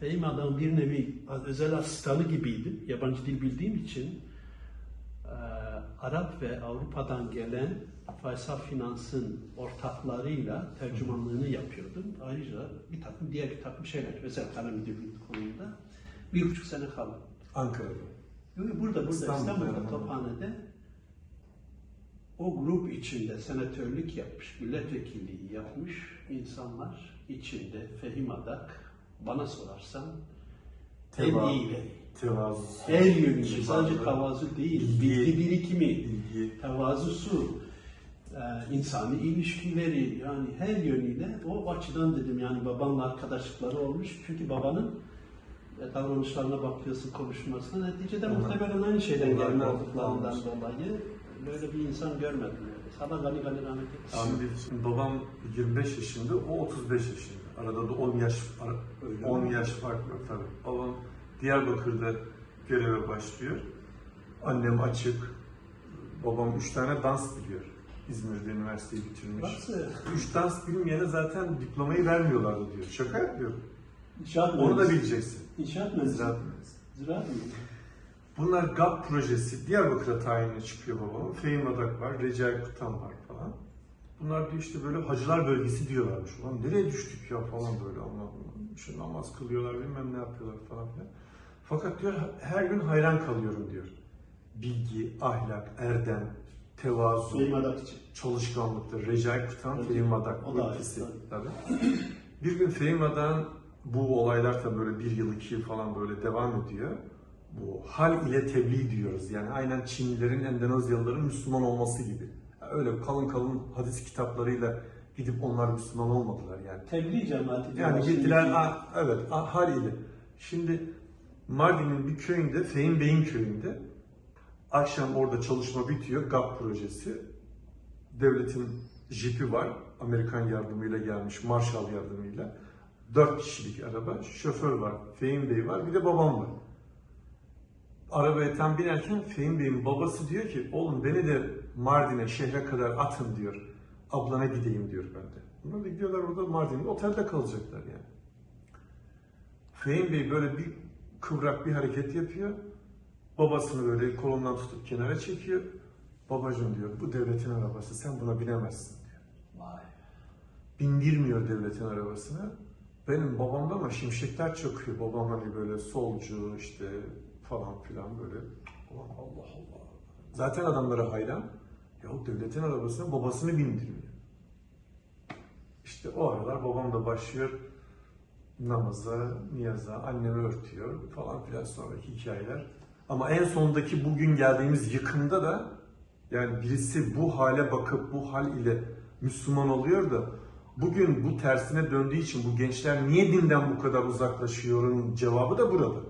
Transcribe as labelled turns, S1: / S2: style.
S1: Fehim adam bir nevi özel asistanı gibiydim. Yabancı dil bildiğim için e, Arap ve Avrupa'dan gelen Faysal Finans'ın ortaklarıyla tercümanlığını yapıyordum. Ayrıca bir takım diğer bir takım şeyler, özel kalem müdürlüğü konusunda bir buçuk sene kaldım.
S2: Ankara'da.
S1: Yok, burada, burada
S2: İstanbul'da
S1: İstanbul'da. Tophane'de o grup içinde senatörlük yapmış, milletvekilliği yapmış insanlar içinde Fehim Adak, bana sorarsan en
S2: Teva-
S1: iyileri.
S2: Tevazu.
S1: Her
S2: kibarlığı,
S1: sadece tavazu değil,
S2: bilgi-
S1: bilgi birikimi,
S2: bilgi.
S1: tevazusu, e, insani ilişkileri yani her yönüyle o açıdan dedim yani babamla arkadaşlıkları olmuş. Çünkü babanın e, davranışlarına bakıyorsun konuşmasına neticede
S2: Onlar-
S1: muhtemelen aynı şeyden gelme
S2: da
S1: olduklarından dolayı böyle bir insan görmedim. Yani. Allah gani gani rahmet eylesin.
S2: Şimdi babam 25 yaşında, o 35 yaşında. Arada da 10 yaş
S1: Öyle
S2: 10
S1: mi?
S2: yaş fark var tabii. Babam Diyarbakır'da göreve başlıyor. Annem açık. Babam 3 tane dans biliyor. İzmir'de üniversiteyi bitirmiş.
S1: Nasıl?
S2: 3 dans bilmeyene zaten diplomayı vermiyorlardı diyor. Şaka yapıyorum.
S1: İnşaat
S2: Onu da
S1: mühendisi.
S2: bileceksin.
S1: İnşaat mühendisi.
S2: Ziraat mühendisi.
S1: Ziraat mı?
S2: Bunlar GAP projesi, Diyarbakır'a tayini çıkıyor babamın. Fehim Adak var, Recai Kutan var falan. Bunlar diyor işte böyle hacılar bölgesi diyorlarmış. Ulan nereye düştük ya falan böyle Allah. İşte namaz kılıyorlar bilmem ne yapıyorlar falan filan. Fakat diyor her gün hayran kalıyorum diyor. Bilgi, ahlak, erdem, tevazu,
S1: Fehim Adak için.
S2: çalışkanlıktır. Recai Kutan,
S1: Evet.
S2: Fehim Adak
S1: O da
S2: ikisi. Tabii. Bir gün Fehim Adak'ın bu olaylar tabii böyle bir yıl, iki yıl falan böyle devam ediyor. Bu hal ile tebliğ diyoruz. Yani aynen Çinlilerin, Endonezyalıların Müslüman olması gibi. Yani öyle kalın kalın hadis kitaplarıyla gidip onlar Müslüman olmadılar yani.
S1: Tebliğ cemaati.
S2: Yani gittiler, ha, evet, ha, hal ile. Şimdi Mardin'in bir köyünde, Fehim Bey'in köyünde akşam orada çalışma bitiyor, GAP projesi. Devletin jipi var, Amerikan yardımıyla gelmiş, Marshall yardımıyla. Dört kişilik araba, şoför var, Fehim Bey var, bir de babam var. Arabaya tam binerken Fehim Bey'in babası diyor ki, oğlum beni de Mardin'e, şehre kadar atın diyor. Ablana gideyim diyor ben de. Bunlar da gidiyorlar orada Mardin'de, otelde kalacaklar yani. Fehim Bey böyle bir kıvrak bir hareket yapıyor. Babasını böyle kolundan tutup kenara çekiyor. Babacım diyor, bu devletin arabası, sen buna binemezsin diyor.
S1: Vay.
S2: Bindirmiyor devletin arabasına. Benim babamda ama şimşekler çakıyor. Babam hani böyle solcu işte falan filan böyle. Allah Allah. Zaten adamlara hayran. Ya devletin arabasına babasını bindirmiyor. İşte o aralar babam da başlıyor namaza, niyaza, annemi örtüyor falan filan sonraki hikayeler. Ama en sondaki bugün geldiğimiz yıkımda da yani birisi bu hale bakıp bu hal ile Müslüman oluyor da bugün bu tersine döndüğü için bu gençler niye dinden bu kadar uzaklaşıyorun cevabı da burada.